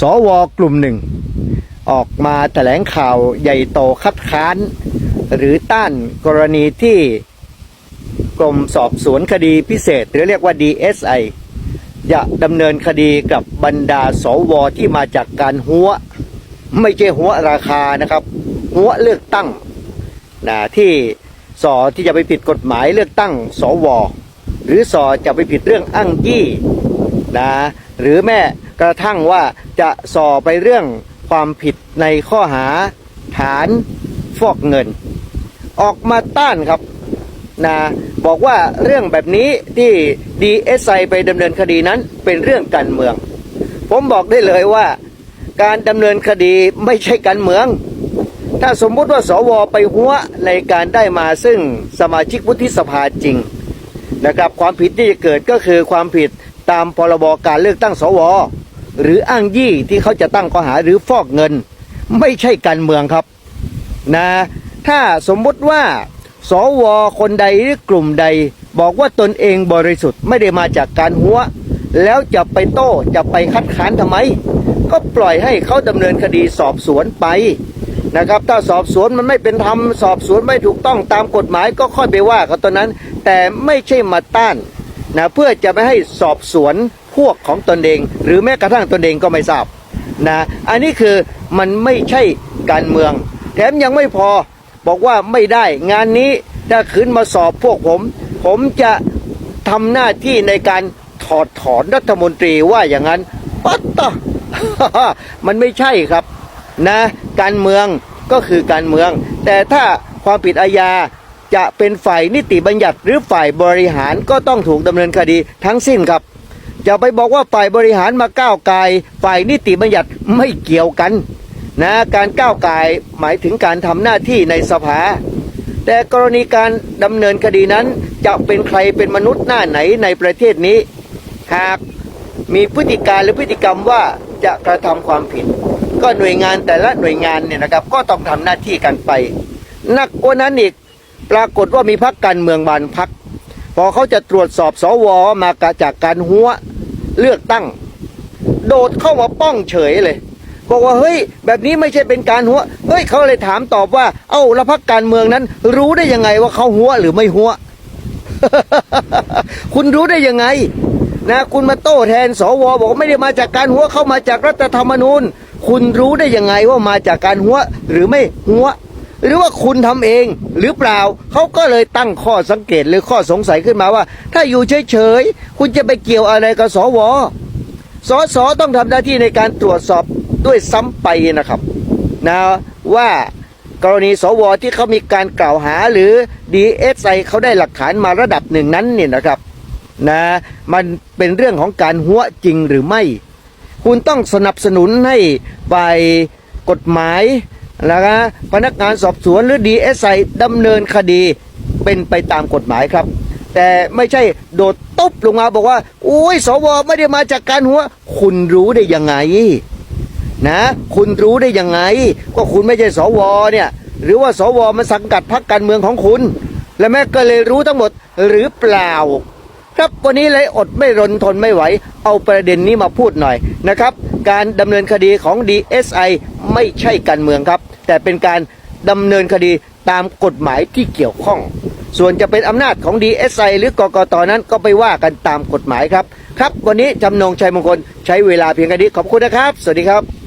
สวกลุ่มหนึ่ง ออกมาแถลงข่าวใหญ่โตคัดค้าน หรือต้านกรณีที่กรมสอบสวนคดีพิเศษ หรือเรียกว่า DSI จะดำเนินคดีกับบรรดาสวที่มาจากการหัว ไม่ใช่หัวราคานะครับ หัวเลือกตั้งนะที่สอที่จะไปผิดกฎหมายเลือกตั้งสวหรือสอจะไปผิดเรื่องอ้างยี่นะหรือแม้ กระทั่งว่าจะสอไปเรื่องความผิดในข้อหาฐานฟอกเงิน ออกมาต้านครับนะบอกว่าเรื่องแบบนี้ที่ DSI ไปดำเนินคดีนั้นเป็นเรื่องการเมือง ผมบอกได้เลยว่าการดำเนินคดีไม่ใช่การเมือง ถ้าสมมุติว่าสวไปหัวในการได้มาซึ่งสมาชิกวุฒิสภาจริงนะครับความผิดที่จะเกิดก็คือความผิดตามพรบการเลือกตั้งสว หรืออ้างยี่ที่เขาจะตั้งข้อหาหรือฟอกเงิน ไม่ใช่การเมืองครับนะถ้าสมมุติว่าสวคนใดหรือกลุ่มใด บอกว่าตนเองบริสุทธิ์ไม่ได้มาจากการหัว แล้วจะไปโต้จะไปคัดค้านทำไม ก็ปล่อยให้เขาดำเนินคดีสอบสวนไปนะครับ ถ้าสอบสวนมันไม่เป็นธรรมสอบสวนไม่ถูกต้องตามกฎหมายก็ค่อยไปว่าเขาตอนนั้น แต่ไม่ใช่มาต้านนะเพื่อจะไม่ให้สอบสวน พวกของตนเอง หรือแม้กระทั่งตนเองก็ไม่ทราบนะอันนี้คือมันไม่ใช่การเมือง แถมยังไม่พอบอกว่าไม่ได้งานนี้ถ้าขืนมาสอบพวกผม ผมจะทำหน้าที่ในการถอดถอนรัฐมนตรีว่าอย่างนั้นปัตตะมันไม่ใช่ครับนะการเมืองก็คือการเมือง แต่ถ้าความผิดอาญาจะเป็นฝ่ายนิติบัญญัติหรือฝ่ายบริหารก็ต้องถูกดำเนินคดีทั้งสิ้นครับ จะไปบอกว่าฝ่ายบริหารมาก้าวไกายฝ่ายนิติบัญญัติไม่เกี่ยวกันนะการก้าวไกายหมายถึงการทำหน้าที่ในสภา แต่กรณีการดำเนินคดีนั้นจะเป็นใครเป็นมนุษย์หน้าไหนในประเทศนี้ หากมีพฤติการหรือพฤติกรรมว่าจะกระทำความผิด ก็หน่วยงานแต่ละหน่วยงานเนี่ยนะครับก็ต้องทำหน้าที่กันไป นักกว่านั้นอีกปรากฏว่ามีพักการเมืองบานพักพอเขาจะตรวจสอบสวมาจากการหัว เลือกตั้ง โดดเข้ามาป้องเฉยเลย บอกว่าเฮ้ย แบบนี้ไม่ใช่เป็นการหัวเฮ้ยเขาเลยถามตอบว่า เอ้าแล้วพักการเมืองนั้น รู้ได้ยังไงว่าเขาหัวหรือไม่หัว คุณรู้ได้ยังไงนะคุณมาโต้แทนสวบอกว่าไม่ได้มาจากการหัวเข้ามาจากรัฐธรรมนูญ คุณรู้ได้ยังไงว่ามาจากการหัวหรือไม่หัว หรือว่าคุณทำเองหรือเปล่าเขาก็เลยตั้งข้อสังเกตหรือข้อสงสัยขึ้นมาว่า ถ้าอยู่เฉยๆคุณจะไปเกี่ยวอะไรกับสวสสต้องทำหน้าที่ในการตรวจสอบด้วยซ้ำไปนะครับนะว่ากรณีสวที่เขามีการกล่าวหาหรือ DSI เขาได้หลักฐานมาระดับหนึ่งนั้นเนี่ยนะครับนะมันเป็นเรื่องของการหัวจริงหรือไม่ คุณต้องสนับสนุนให้ฝ่ายกฎหมาย นะคะพนักงานสอบสวนหรือ DSI ดำเนินคดีเป็นไปตามกฎหมายครับ แต่ไม่ใช่โดดตบลงมาบอกว่าอุ้ยสวไม่ได้มาจากการหัว คุณรู้ได้ยังไง นะ คุณรู้ได้ยังไงก็คุณไม่ใช่สวเนี่ย หรือว่าสวมันสังกัดพรรคการเมืองของคุณ และแม่ก็เลยรู้ทั้งหมดหรือเปล่าครับวันนี้เลยอดไม่รนทนไม่ไหว เอาประเด็นนี้มาพูดหน่อยนะครับ การดำเนินคดีของ DSI ไม่ใช่การเมืองครับ แต่เป็นการดำเนินคดีตามกฎหมายที่เกี่ยวข้อง ส่วนจะเป็นอำนาจของ DSI หรือกกตนั้นก็ไปว่ากันตามกฎหมายครับ ครับ วันนี้จำนงชัยมงคลใช้เวลาเพียงแค่นี้ขอบคุณนะครับ สวัสดีครับ